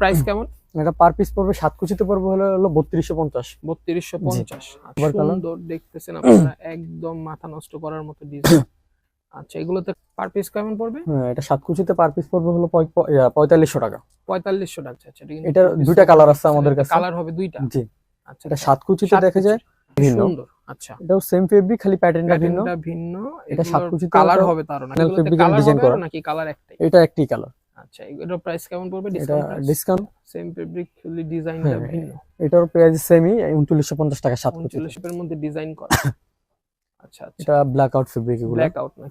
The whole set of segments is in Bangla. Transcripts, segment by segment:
প্রাইস কেমন? এটা পার পিস পড়বে সাত কুচিতে পড়বে হলো হলো বত্রিশশো পঞ্চাশ। বত্রিশশো পঞ্চাশ। সুন্দর দেখতেছেন আপনারা একদম মাথা নষ্ট করার মতো ডিজাইন আচ্ছা এগুলোতে পার পিস কেমন পড়বে? হ্যাঁ এটা সাত কুচিতে পার পিস পড়বে হলো পঁয়তাল্লিশশো টাকা। পঁয়তাল্লিশশো টাকা আচ্ছা এটা দুইটা কালার আছে আমাদের কাছে। কালার হবে দুইটা? জি। আচ্ছা এটা সাত কুচিতে দেখা যায় ভিন্ন। সুন্দর আচ্ছা। এটাও সেম ফেব্রিক খালি প্যাটার্নটা ভিন্ন। ভিন্ন। এটা সাত কুচিতে কালার হবে তারও না কালার হবে করা। নাকি কালার একটাই? এটা একটি কালার আচ্ছা এটার প্রাইস কেমন পড়বে? এটা ডিসকাউন্ট ডিসকাউন্ট সেম ফেব্রিক খালি ডিজাইনটা ভিন্ন এটার প্রাইস সেমই উনচল্লিশশো পঞ্চাশ টাকা সাত কুচিতে উনচল্লিশ এর মধ্যে ডিজাইন করা? আচ্ছা আচ্ছা। এটা ব্ল্যাক আউট ফেব্রিক এগুলো ব্ল্যাক আউট না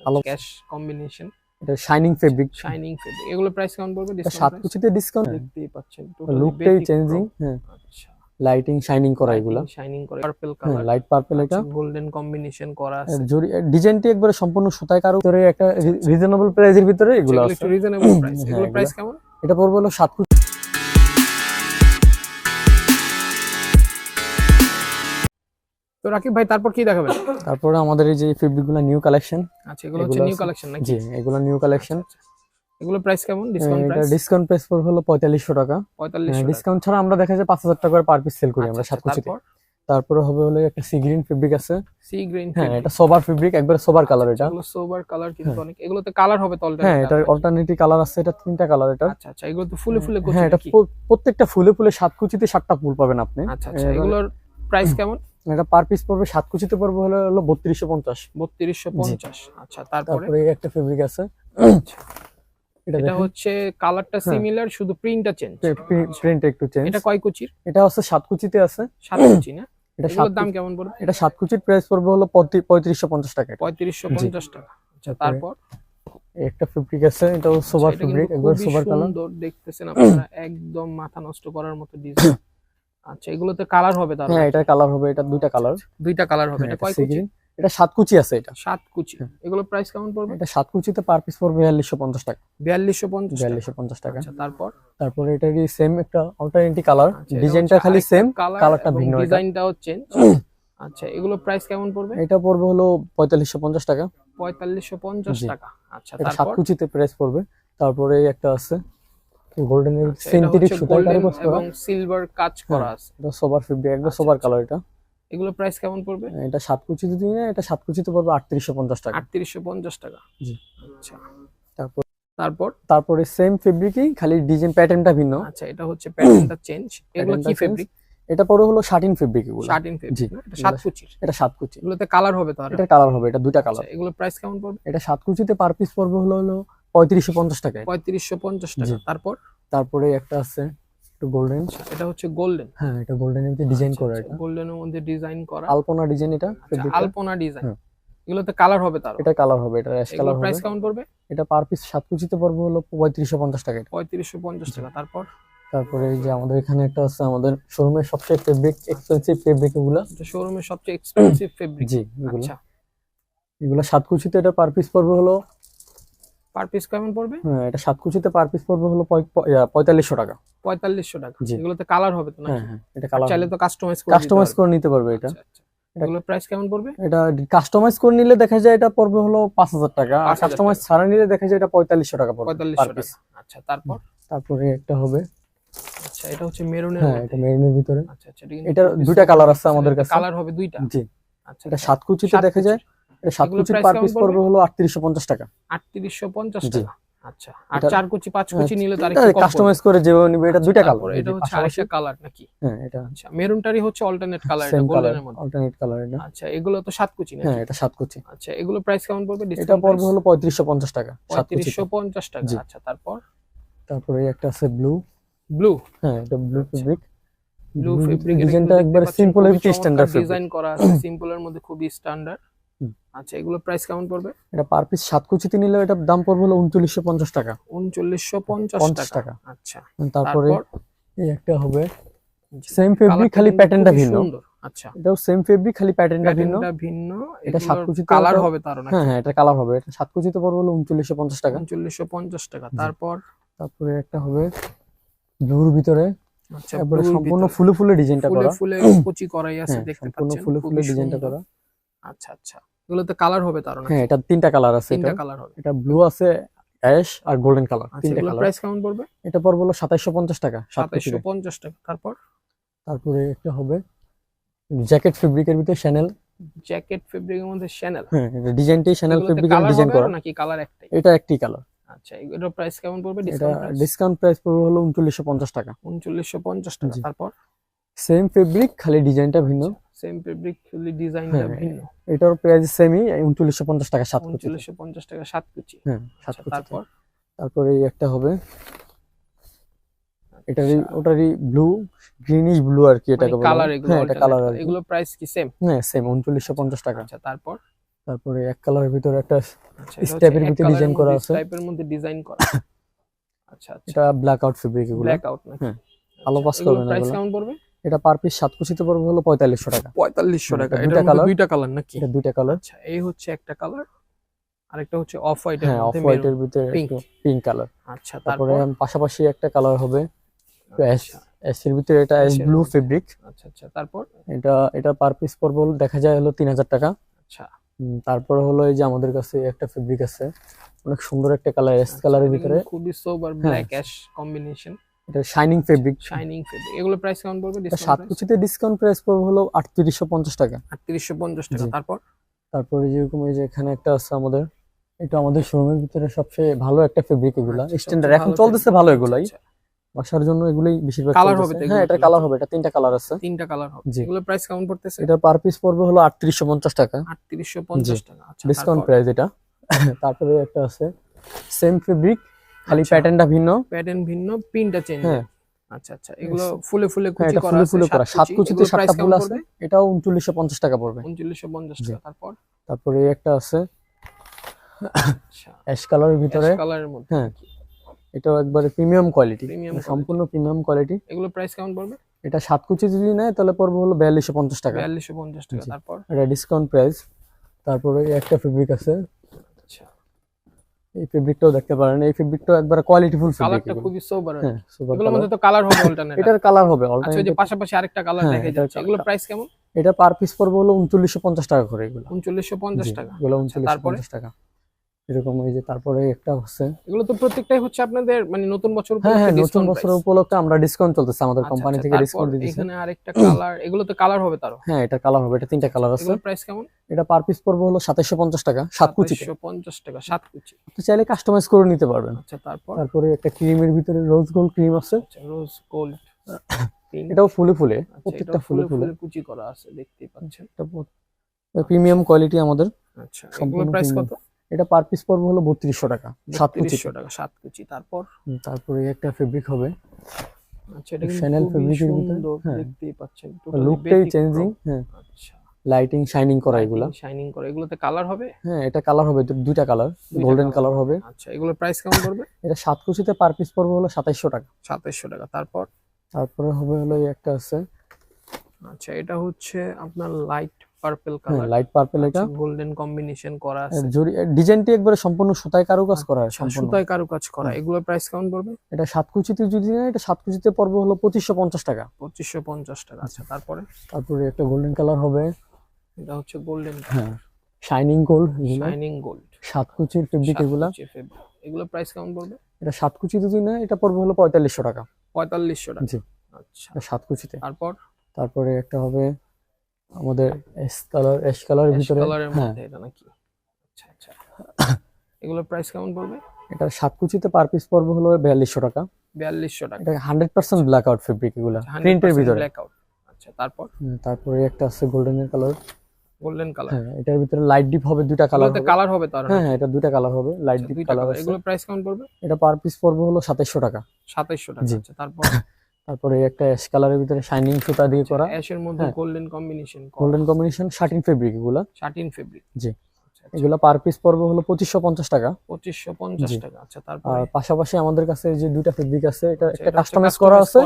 আলো- ক্যাশ কম্বিনেশন এটা শাইনিং ফেব্রিক শাইনিং ফেব্রিক এগুলো প্রাইস কেমন পড়বে? এটা ডিসকাউন্ট কুচিতে ডিসকাউন্ট দেখতেই পাচ্ছেন লুকটাই চেঞ্জিং হ্যাঁ। আচ্ছা। লাইটিং শাইনিং করা এগুলো। শাইনিং করে পার্পল কালার লাইট পার্পল এটা। গোল্ডেন কম্বিনেশন করা আছে। জরি ডিজাইনটি একবারে সম্পূর্ণ সুতায় কারও ভিতরে একটা রিজনেবল প্রাইসের ভিতরে এগুলো আছে। একটু রিজনেবল প্রাইস এগুলো। প্রাইস কেমন? এটা পড়বে হলো সাত কুচি তো রাকিব ভাই তারপর কি দেখাবেন? তারপরে আমাদের এই যে ফেব্রিকগুলো নিউ কালেকশন আচ্ছা এগুলো হচ্ছে নিউ কালেকশন নাকি? জি এগুলো নিউ কালেকশন আচ্ছা, আচ্ছা। এগুলো প্রাইস কেমন? ডিসকাউন্ট এটা প্রাইস ডিসকাউন্ট প্রাইস পড়বে হলো পঁয়তাল্লিশশো টাকা। পঁয়তাল্লিশশো ডিসকাউন্ট ছাড়া আমরা দেখা যায় পাঁচ হাজার টাকা করে পার পিস সেল করি আমরা আচ্ছা, সাত তারপর? তারপরে হবে হলো একটা সি গ্রিন ফেব্রিক আছে। সি গ্রিন হ্যাঁ এটা সোবার ফেব্রিক একবারে সোবার কালার এটা। এগুলো সোবার কালার কিন্তু অনেক এগুলোতে কালার হবে তো হ্যাঁ এটা। অল্টারনেটিভ কালার আছে এটা তিনটা কালার এটা। আচ্ছা আচ্ছা এগুলো তো ফুলে ফুলে হ্যাঁ এটা প্রত্যেকটা ফুলে ফুলে সাত কুচিতে সাতটা ফুল পাবেন আপনি। আচ্ছা আচ্ছা এগুলোর প্রাইস কেমন? এটা পার পিস পড়বে সাত কুচিতে পড়বে হলো হলো বত্রিশশো পঞ্চাশ। বত্রিশশো পঞ্চাশ। আচ্ছা তারপরে? তারপরে একটা ফেব্রিক আছে। এটা এটা হচ্ছে কালারটা হ্যাঁ। সিমিলার শুধু প্রিন্টটা চেঞ্জ প্রিন্ট একটু চেঞ্জ এটা কয় কুচির? এটা হচ্ছে সাত কুচিতে আছে। সাত কুচি না? এটা সাত দাম কেমন পড়বে? এটা সাত কুচির প্রাইস পড়বে হলো পঁয়ত্রি- পঁয়ত্রিশশো পঞ্চাশ টাকা এটা। পঁয়ত্রিশশো। পঞ্চাশ টাকা। আচ্ছা তারপর? একটা ফেব্রিক আছে এটাও সোবার আচ্ছা, এটা ফেব্রিক একবার খুবই কালার সুন্দর দেখতেছেন আপনারা একদম মাথা নষ্ট করার মতো ডিজাইন আচ্ছা এগুলোতে কালার হবে তার হ্যাঁ এটার কালার হবে এটা দুইটা কালার দুইটা কালার হবে এটা কয় কুচি? এটা সাত কুচি আছে এটা। সাত কুচি। এগুলো প্রাইস কেমন পড়বে? এটা সাত কুচিতে পার পিস পড়বে বিয়াল্লিশশো পঞ্চাশ টাকা। বিয়াল্লিশশো পঞ্চাশ বিয়াল্লিশশো পঞ্চাশ টাকা। আচ্ছা তারপর? তারপরে এটা কি সেম একটা অল্টারনেটিভ কালার ডিজাইনটা খালি সেম কালার কালারটা ভিন্ন এটা। ডিজাইনটাও চেঞ্জ আচ্ছা এগুলো প্রাইস কেমন পড়বে? এটা পড়বে হলো পঁয়তাল্লিশশো পঞ্চাশ টাকা। পঁয়তাল্লিশশো পঞ্চাশ টাকা। আচ্ছা এটা সাত কুচিতে প্রাইস পড়বে। তারপরে একটা আছে গোল্ডেন সিনথেটিক সুতার golden করা এবং সিলভার কাজ করা আছে। এটা সোবার একবার আচ্ছা, সোবার। কালার এটা। এগুলো প্রাইস কেমন পড়বে? এটা সাত কুচিতে দিই না এটা সাত কুচিতে পড়বে আটত্রিশশো পঞ্চাশ টাকা। আটত্রিশশো পঞ্চাশ টাকা। জি। আচ্ছা। তারপর তারপর? তারপরে সেম ফেব্রিকই খালি ডিজাইন প্যাটার্নটা ভিন্ন। আচ্ছা এটা হচ্ছে প্যাটার্নটা চেঞ্জ এগুলো কি ফেব্রিক এটা পরে হলো শাটিন ফেব্রিক এগুলো। শার্টিন জি। ফেব্রিক এটা সাত কুচির এটা সাত কুচি এগুলোতে কালার হবে তাহলে? এটা কালার হবে এটা দুটো আচ্ছা কালার এগুলো প্রাইস কেমন পড়বে? এটা সাত কুচিতে পার পিস পড়বে হলো হলো পঁয়ত্রিশশো পঞ্চাশ টাকা পঁয়ত্রিশশো পঞ্চাশ টাকা। তারপর? তারপরে একটা আছে একটু গোল্ডেন আচ্ছা, এটা হচ্ছে গোল্ডেন হ্যাঁ এটা গোল্ডেন এর ডিজাইন করা এটা। গোল্ডেনের মধ্যে ডিজাইন করা। আলপনা ডিজাইন এটা আচ্ছা, আলপনা ডিজাইন এগুলোতে কালার হবে তার। এটা কালার হবে এটা অ্যাশ কালার হবে। প্রাইস কেমন পড়বে? এটা পার পিস সাত কুচিতে পড়বে হলো পঁয়ত্রিশশো পঞ্চাশ টাকা এটা। পঁয়ত্রিশশো পঞ্চাশ টাকা। তারপর? তারপরে এই যে আমাদের এখানে একটা আছে আমাদের শোরুমের সবচেয়ে ফেব্রিক এক্সপেন্সিভ ফেব্রিক এগুলা। শোরুমের সবচেয়ে এক্সপেন্সিভ ফেব্রিক জি এগুলো। আচ্ছা। এগুলো সাত কুচিতে এটা পার পিস পড়বে হলো পার পিস কেমন পড়বে? হ্যাঁ, এটা সাত কুচিতে পার পিস পড়বে হলো পঁয়তাল্লিশশো টাকা। পঁয়তাল্লিশশো টাকা। এগুলোতে কালার হবে তো না হ্যাঁ হ্যাঁ এটা কালার চাইলে তো কাস্টমাইজ করে কাস্টমাইজ করে নিতে পারবে এটা। আচ্ছা, আচ্ছা। এগুলোর প্রাইস কেমন পড়বে? এটা কাস্টমাইজ করে নিলে দেখা যায় এটা পড়বে হলো পাঁচ হাজার টাকা। আর কাস্টমাইজ ছাড়া নিলে দেখা যায় এটা পঁয়তাল্লিশশো টাকা পড়বে পঁয়তাল্লিশশো টাকা। আচ্ছা তারপর? তারপরে একটা হবে। আচ্ছা এটা হচ্ছে মেরুনের হ্যাঁ এটা মেরুনের ভিতরে। আচ্ছা আচ্ছা এটার দুইটা কালার আছে আমাদের কাছে। কালার হবে দুইটা? জি। আচ্ছা এটা সাত কুচিতে দেখা যায়। এটা সাত price পার পিস পড়বে? হলো আটত্রিশশো পঞ্চাশ টাকা। আটত্রিশশো পঞ্চাশ। টাকা। আচ্ছা আর চার কুচি পাঁচ কুচি নিলে তার কাস্টমাইজ করে নিবে এটা দুইটা কালার এটা হচ্ছে আরেকটা কালার নাকি? হ্যাঁ এটা আচ্ছা মেরুনটারই হচ্ছে অল্টারনেট কালার এটা সেম গোল্ডেনের মধ্যে। অল্টারনেট কালার এটা। আচ্ছা এগুলো তো সাত কুচি না হ্যাঁ এটা সাত কুচি। আচ্ছা এগুলো প্রাইস কেমন পড়বে? এটা ডিসকাউন্ট পড়বে হলো পঁয়ত্রিশশো পঞ্চাশ টাকা টাকা আচ্ছা তারপর? তারপরে একটা আছে ব্লু ব্লু হ্যাঁ এটা ব্লু ফেব্রিক ব্লু ফেব্রিক ডিজাইনটা একবার সিম্পল স্ট্যান্ডার্ড ডিজাইন করা আছে সিম্পলের মধ্যে খুবই স্ট্যান্ডার্ড। আচ্ছা এগুলো প্রাইস কেমন পড়বে? এটা পার পিস সাত কুচিতে নিলে এটার দাম পড়বে হলো উনচল্লিশশো পঞ্চাশ টাকা। উনচল্লিশশো পঞ্চাশ টাকা। আচ্ছা তারপরে এই একটা হবে সেম ফেব্রিক খালি প্যাটার্নটা ভিন্ন। সুন্দর আচ্ছা। এটাও সেম ফেব্রিক খালি প্যাটার্নটা ভিন্ন। ভিন্ন এটা সাত কুচিতে কালার হবে তারও না হ্যাঁ হ্যাঁ এটা কালার হবে। এটা সাত কুচিতে পড়বে হলো উনচল্লিশশো পঞ্চাশ টাকা। উনচল্লিশশো পঞ্চাশ টাকা। তারপর? তারপরে একটা হবে ব্লুর ভিতরে। আচ্ছা সম্পূর্ণ ফুলে ফুলে ডিজাইনটা করা। ফুলে কুচি করাই আছে হ্যাঁ দেখতে সম্পূর্ণ পাচ্ছেন ফুলে ফুলে ডিজাইনটা করা। আচ্ছা আচ্ছা। এগুলোতে কালার হবে তারও না হ্যাঁ এটা তিনটা কালার আছে তিনটা কালার হবে। এটা ব্লু আছে অ্যাশ আর গোল্ডেন কালার আচ্ছা তিনটা কালার প্রাইস কেমন পড়বে? এটা পড়বে হলো সাতাইশশো পঞ্চাশ টাকা সাত সাতাইশশো কুচিতে পঞ্চাশ টাকা। তারপর? তারপরে একটা হবে জ্যাকেট ফেব্রিকের ভিতরে শ্যানেল জ্যাকেট ফেব্রিকের মধ্যে শ্যানেল হ্যাঁ এটা ডিজাইনটাই শ্যানেল ফেব্রিকের ডিজাইন করা। নাকি কালার একটাই? এটা একটি কালার আচ্ছা এটার প্রাইস কেমন পড়বে? এটা ডিসকাউন্ট প্রাইস ডিসকাউন্ট প্রাইস পড়বে হলো উনচল্লিশশো পঞ্চাশ টাকা। উনচল্লিশশো পঞ্চাশ টাকা। তারপর? সেম ফেব্রিক খালি ডিজাইনটা ভিন্ন। সেম ফেব্রিক খালি ডিজাইনটা হ্যাঁ, ভিন্ন। এটার প্রাইস সেমই উনচল্লিশশো পঞ্চাশ টাকা সাত কুচি। উনচল্লিশশো পঞ্চাশ টাকা সাত কুচি। হ্যাঁ সাত আচ্ছা, কুচি তারপর? তারপরে এই একটা হবে। এটারই আচ্ছা, ওটারই ব্লু গ্রিনিশ ব্লু আর কি এটাকে বলে। কালার এগুলো হ্যাঁ এটা কালার এগুলো প্রাইস কি। সেম হ্যাঁ সেম উনচল্লিশশো পঞ্চাশ টাকা। আচ্ছা তারপর? তারপরে এক কালারের ভিতরে একটা আচ্ছা এর ভিতরে design করা আছে। টাইপের মধ্যে ডিজাইন করা। আচ্ছা আচ্ছা। এটা ব্ল্যাক আউট ফেব্রিক এগুলো। ব্ল্যাক আউট হ্যাঁ, আলো পাস করবে না প্রাইস কেমন পড়বে? এটা পার পিস সাত কুচিতে পড়বে হলো পঁয়তাল্লিশশো টাকা। পঁয়তাল্লিশশো টাকা। এটা এটার দুইটা কালার নাকি? দুইটা কালার আচ্ছা এই হচ্ছে একটা কালার আরেকটা হচ্ছে অফ হোয়াইটের হ্যাঁ অফ হোয়াইটের ভিতরে পিঙ্ক কালার আচ্ছা তারপরে পাশাপাশি একটা কালার হবে অ্যাশ আচ্ছা অ্যাশের ভিতরে এটা অ্যাশ ব্লু ফেব্রিক আচ্ছা আচ্ছা তারপর? এটা এটা পার পিস পড়বে হলো দেখা যায় হলো তিন হাজার টাকা। আচ্ছা। তারপরে হলো এই যে আমাদের কাছে একটা ফেব্রিক আছে। অনেক সুন্দর একটা কালার অ্যাশ কালারের ভিতরে। খুবই সোবার। ব্ল্যাক অ্যাশ কম্বিনেশন এটা শাইনিং ফেব্রিক শাইনিং ফেব্রিক এগুলো প্রাইস কেমন পড়বে? সাত কুচিতে ডিসকাউন্ট প্রাইস পড়বে হলো আটত্রিশশো পঞ্চাশ টাকা। 3850 টাকা। তারপর? তারপরে যেরকম এই যে এখানে একটা আছে আমাদের। এটা আমাদের শোরুমের ভিতরে সবচেয়ে ভালো একটা ফেব্রিক এগুলা। আচ্ছা, স্ট্যান্ডার্ড এখন চলতেছে ভালো আচ্ছা, এগুলাই। আচ্ছা। বাসার জন্য এগুলোই বেশিরভাগ চলতেছে। হবে হ্যাঁ এটা কালার হবে। এটা তিনটা কালার আছে। তিনটা কালার হবে। এগুলো প্রাইস কেমন পড়তেছে? এটা পার পিস পড়বে হলো আটত্রিশশো পঞ্চাশ টাকা। 3850 টাকা। আচ্ছা ডিসকাউন্ট প্রাইস এটা। তারপরে একটা আছে। সেম ফেব্রিক খালি আচ্ছা। প্যাটার্নটা ভিন্ন। প্যাটার্ন ভিন্ন পিনটা চেঞ্জ হ্যাঁ। আচ্ছা আচ্ছা। এগুলো ফুলে ফুলে হ্যাঁ কুচি করা ফুলে ফুলে করা। সাত কুচিতে সাতটা ফুল আছে এটাও উনচল্লিশশো পঞ্চাশ টাকা পড়বে। 3950 টাকা তারপর? তারপরে একটা আছে। আচ্ছা। অ্যাশ কালারের ভিতরে। কালারের মধ্যে। হ্যাঁ। এটাও একবারে প্রিমিয়াম কোয়ালিটি Premium সম্পূর্ণ প্রিমিয়াম কোয়ালিটি এগুলো প্রাইস কেমন পড়বে? এটা সাত কুচি যদি নেয় তাহলে পড়বে হলো বিয়াল্লিশশো পঞ্চাশ টাকা। 4250 টাকা তারপর? এটা ডিসকাউন্ট প্রাইস তারপরে একটা ফেব্রিক আছে। আচ্ছা এই ফেব্রিকটাও দেখতে পারেন। এই ফেব্রিকটাও একবারে কোয়ালিটিফুল ফেব্রিক কালারটা খুবই সোবার হ্যাঁ এগুলোর মধ্যে তো কালার হবে অল্টারনেট এটার কালার হবে আচ্ছা ওই যে পাশাপাশি আরেকটা কালার হ্যাঁ, দেখা যাচ্ছে। এগুলোর প্রাইস কেমন? এটা পার পিস পড়বে হলো উনচল্লিশশো পঞ্চাশ টাকা করে এগুলো। 3950 টাকা। এগুলো উনচল্লিশশো তারপরে? পঞ্চাশ টাকা। এরকম এই যে তারপরে একটা হচ্ছে এগুলো তো প্রত্যেকটাই হচ্ছে আপনাদের মানে নতুন বছর হ্যাঁ হ্যাঁ নতুন price। উপলক্ষে আমরা ডিসকাউন্ট চলতেছে আমাদের আচ্ছা, কোম্পানি আচ্ছা, থেকে ডিসকাউন্ট দিতেছে। এখানে আরেকটা কালার এগুলো তো কালার হবে তারও। হ্যাঁ এটা কালার হবে এটা তিনটা কালার আছে। প্রাইস কেমন? এটা পার পিস পড়বে হলো সাতাইশশো পঞ্চাশ টাকা সাত কুচিতে। 2750 টাকা সাত কুচি। আপনি চাইলে কাস্টমাইজ করে নিতে পারবেন। আচ্ছা তারপর? তারপরে একটা ক্রিমের ভিতরে রোজ গোল্ড ক্রিম আছে। আচ্ছা রোজ গোল্ড এটাও ফুলে ফুলে আচ্ছা প্রত্যেকটা ফুলে ফুলে কুচি করা আছে দেখতেই পাচ্ছেন। এটা প্রিমিয়াম কোয়ালিটি আমাদের। আচ্ছা এগুলোর সম্পূর্ণ প্রাইস কত? এটা পার পিস পড়বে হলো বত্রিশশো টাকা সাত কুচি। 3200 টাকা সাত কুচি। তারপর? তারপরে একটা ফেব্রিক হবে। আচ্ছা এটা fabric এর ভিতরে, হ্যাঁ। দেখতেই পাচ্ছেন। লুকটাই চেঞ্জিং হ্যাঁ। আচ্ছা। লাইটিং শাইনিং করা এগুলা। শাইনিং করে। এগুলোতে কালার হবে? হ্যাঁ এটা কালার হবে দুইটা কালার গোল্ডেন কালার হবে। আচ্ছা এগুলোর প্রাইস কেমন পড়বে? এটা সাত কুচিতে পার পিস পড়বে হলো সাতাইশশো টাকা। 2700 টাকা। তারপর? তারপরে হবে হলো এই একটা আছে। আচ্ছা এটা হচ্ছে আপনার লাইট পার্পল হ্যাঁ কালার লাইট পার্পল এটা। গোল্ডেন কম্বিনেশন করা আছে। জরি ডিজাইনটি একবারে সম্পূর্ণ সুতায় কারুকাজ করা হয় আচ্ছা, সম্পূর্ণ। সুতায় কারুকাজ করা। হুম। এগুলোর প্রাইস কেমন পড়বে? এটা সাত কুচিতে যদি নেয় এটা সাত কুচিতে পড়বে হলো পঁচিশশো পঞ্চাশ টাকা। পঁচিশশো পঞ্চাশ টাকা আচ্ছা তারপরে? তারপরে একটা গোল্ডেন কালার হবে। এটা হচ্ছে গোল্ডেন হ্যাঁ শাইনিং গোল্ড শাইনিং গোল্ড সাত কুচির ফেব্রিক এগুলা। এগুলো প্রাইস কেমন পড়বে? এটা সাত কুচি যদি নেয় এটা পড়বে হলো পঁয়তাল্লিশশো টাকা। পঁয়তাল্লিশশো টাকা। জি। আচ্ছা। সাত কুচিতে। তারপর? তারপরে একটা হবে আমাদের এস কালার এস কালারের ভিতরে কালারের হ্যাঁ। মধ্যে এটা নাকি? আচ্ছা আচ্ছা। এগুলোর প্রাইস কেমন পড়বে? এটা সাত কুচিতে পার পিস পড়বে হলো বিয়াল্লিশশো টাকা। বিয়াল্লিশশো টাকা। এটা hundred percent black out fabric এগুলা প্রিন্টের ভিতরে। ব্ল্যাক আউট আচ্ছা তারপর? তারপরে একটা আছে গোল্ডেনের কালার গোল্ডেন কালার হ্যাঁ এটার ভিতরে লাইট ডিপ হবে দুইটা কালার এগুলোতে কালার হবে তার হ্যাঁ হ্যাঁ এটা দুইটা কালার হবে লাইট ডিপ কালার এগুলো প্রাইস কেমন পড়বে? এটা পার পিস পড়বে হলো সাতাইশশো টাকা। সাতাইশশো টাকা আচ্ছা তারপর? তারপরে একটা অ্যাশ কালারের ভিতরে শাইনিং সুতা দিয়ে করা। অ্যাশের মধ্যে। Golden combination golden combination satin fabric এগুলো। শার্টিন ফেব্রিক জি। এগুলো পার পিস পড়বে হলো পঁচিশশো পঞ্চাশ টাকা। পঁচিশশো পঞ্চাশ। টাকা। আচ্ছা আর পাশাপাশি আমাদের কাছে যে দুইটা ফেব্রিক আছে এটা আচ্ছা, একটা কাস্টমাইজ করা আছে।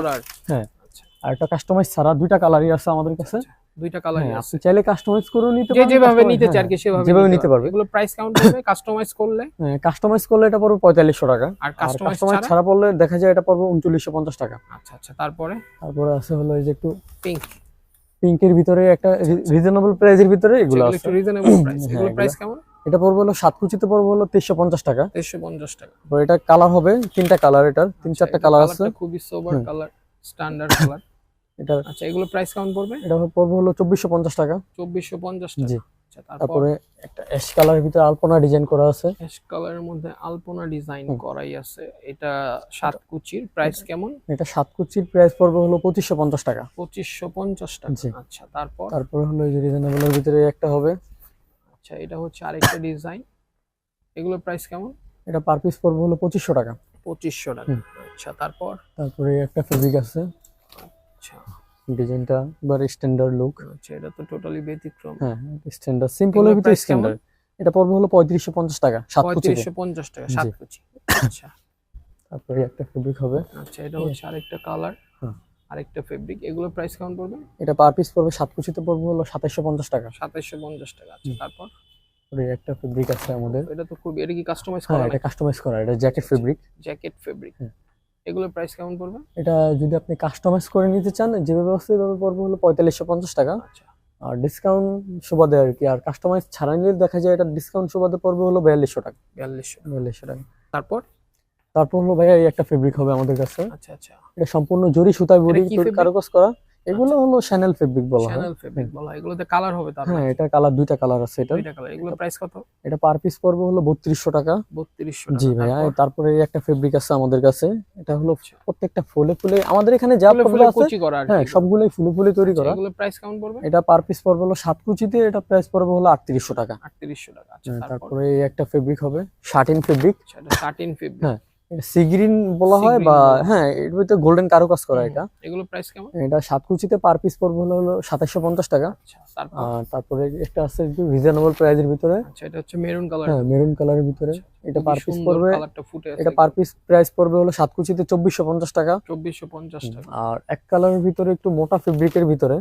হ্যাঁ। আচ্ছা, আর একটা কাস্টমাইজ ছাড়া দুইটা কালারই আছে আমাদের কাছে। আচ্ছা, দুইটা কালারই হ্যাঁ, আছে। আপনি চাইলে কাস্টমাইজ করেও নিতে যে পারেন যেভাবে নিতে চায় আর হ্যাঁ, কি সেভাবে যেভাবে নিতে পারবে। এগুলো প্রাইস কেমন পড়বে কাস্টমাইজ করলে হ্যাঁ কাস্টমাইজ করলে এটা পড়বে পঁয়তাল্লিশশো টাকা। আর কাস্টমাইজ ছাড়া? পড়লে দেখা যায় এটা পড়বে উনচল্লিশশো পঞ্চাশ টাকা। আচ্ছা আচ্ছা তারপরে? তারপরে আছে হলো এই যে একটু পিঙ্ক পিঙ্কের ভিতরে একটা রিজনেবল প্রাইসের ভিতরে এগুলো আছে। একটু রিজনেবল প্রাইস হ্যাঁ, এগুলো প্রাইস কেমন? এটা পড়বে হলো সাত কুচিতে পড়বে হলো তেইশশো পঞ্চাশ টাকা। তেইশশো পঞ্চাশ টাকা। তো এটা কালার হবে তিনটা কালার এটার তিন চারটা কালার আছে। খুবই সোবার কালার স্ট্যান্ডার্ড কালার এটা আচ্ছা এগুলো প্রাইস কেমন পড়বে? এটা পড়বে হলো চব্বিশশো পঞ্চাশ টাকা। চব্বিশশো পঞ্চাশ টাকা। জি আচ্ছা তারপরে? একটা অ্যাশ কালারের ভিতরে আলপনা ডিজাইন করা আছে। অ্যাশ কালারের মধ্যে আলপনা ডিজাইন। করাই আছে। এটা সাত কুচির প্রাইস কেমন? এটা সাত কুচির প্রাইস পড়বে হলো পঁচিশশো পঞ্চাশ টাকা। পঁচিশশো পঞ্চাশ টাকা। আচ্ছা তারপর? তারপরে হলো এই রিজনেবলের ভিতরে একটা হবে। আচ্ছা এটা হচ্ছে আরেকটা ডিজাইন এগুলোর প্রাইস কেমন? এটা পার পিস পড়বে হলো পঁচিশশো টাকা। পঁচিশশো টাকা। আচ্ছা তারপর? তারপরে একটা ফেব্রিক আছে। আচ্ছা। ডিজাইনটা এবার স্ট্যান্ডার্ড লুক আচ্ছা এটা তো টোটালি ব্যতিক্রম। হ্যাঁ স্ট্যান্ডার্ড সিম্পলের ভিতরে স্ট্যান্ডার্ড এটা পড়বে হলো পঁয়ত্রিশশো পঞ্চাশ টাকা সাত কুচিতে পঁয়ত্রিশশো পঞ্চাশ টাকা সাত জি। কুচি। আচ্ছা। তারপরে একটা ফেব্রিক হবে। আচ্ছা এটা হচ্ছে আরেকটা কালার হুম। আরেকটা ফেব্রিক এগুলোর প্রাইস কেমন পড়বে? এটা পার পিস পড়বে সাত কুচিতে পড়বে হলো সাতাশশো পঞ্চাশ টাকা। সাতাইশশো পঞ্চাশ টাকা আচ্ছা তারপর? একটা ফেব্রিক আছে আমাদের। এটা তো খুব এটা কি কাস্টমাইজ হ্যাঁ করা এটা কাস্টমাইজ করা এটা জ্যাকেট ফেব্রিক জ্যাকেট ফেব্রিক। এগুলোর প্রাইস কেমন পড়বে? এটা যদি আপনি কাস্টমাইজ করে নিতে চান যেভাবে আছে এভাবে পড়বে হলো পঁয়তাল্লিশশো পঞ্চাশ টাকা। আচ্ছা। আর ডিসকাউন্ট সুবাদে আর কি আর কাস্টমাইজ ছাড়া নিলে দেখা যায় এটা ডিসকাউন্ট সুবাদে পড়বে হলো বিয়াল্লিশশো টাকা। বিয়াল্লিশশো বিয়াল্লিশশো টাকা। তারপর? তারপর হলো ভাইয়া এই একটা ফেব্রিক হবে আমাদের কাছে। আচ্ছা আচ্ছা। এটা সম্পূর্ণ জরি সুতায় বডি কারুকাজ করা। এগুলো হলো শ্যানেল ফেব্রিক বলা হয়। চ্যানেল ফেব্রিক বলা হয়। এগুলোতে কালার হবে তার হ্যাঁ এটা কালার দুইটা কালার আছে এটা দুইটা কালার এগুলোর প্রাইস কত? এটা পার পিস পড়বে হলো বত্রিশশো টাকা। বত্রিশশো জি ভাইয়া তারপরে? একটা ফেব্রিক আছে আমাদের কাছে। এটা হলো আচ্ছা। প্রত্যেকটা ফুলে ফুলে আমাদের এখানে যা ফুলে আছে কুচি করা হ্যাঁ সবগুলোই ফুলে ফুলে তৈরি আচ্ছা, করা। এগুলোর প্রাইস কেমন পড়বে? এটা পার পিস পড়বে হলো সাত কুচিতে এটা প্রাইস পড়বে হলো আটত্রিশশো টাকা। আটত্রিশশো টাকা আচ্ছা হ্যাঁ, তারপরে? এই একটা ফেব্রিক হবে শার্টিন ফেব্রিক আচ্ছা থার্টিন ফেব্রিক হ্যাঁ সি গ্রিন বলা হয় বা হ্যাঁ। এর ভিতরে গোল্ডেন কারুকাজ করা এটা। এগুলোর প্রাইস কেমন? এটা সাত কুচিতে পার পিস পড়বে হলো হলো সাতাশশো পঞ্চাশ টাকা। আচ্ছা আর তারপরে একটা আছে একটু রিজনেবল প্রাইসের ভিতরে। আচ্ছা এটা হচ্ছে মেরুন কালার হ্যাঁ মেরুন কালারের ভিতরে। এটা পার পিস পড়বে। এটা পার পিস প্রাইস পড়বে হলো সাত কুচিতে চব্বিশশো পঞ্চাশ টাকা। চব্বিশশো পঞ্চাশ টাকা। আর এক কালারের ভিতরে একটু মোটা ফেব্রিকের ভিতরে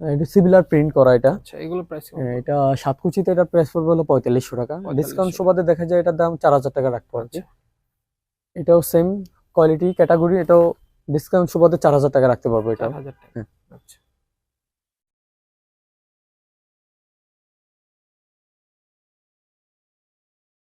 এটা সিমিলার প্রিন্ট করা এটা। আচ্ছা এগুলো প্রাইস হ্যাঁ, এটা সাত কুচিতে এটা প্রাইস পড়বে হলো পঁয়তাল্লিশশো টাকা। ডিসকাউন্ট সুবাদে দেখা যায় এটার দাম চার হাজার টাকা রাখতে পারবে। আচ্ছা। এটাও সেম কোয়ালিটি ক্যাটাগরি এটাও ডিসকাউন্ট সুবাদে চার হাজার টাকা রাখতে পারব এটা চার হাজার টাকা। হ্যাঁ। আচ্ছা।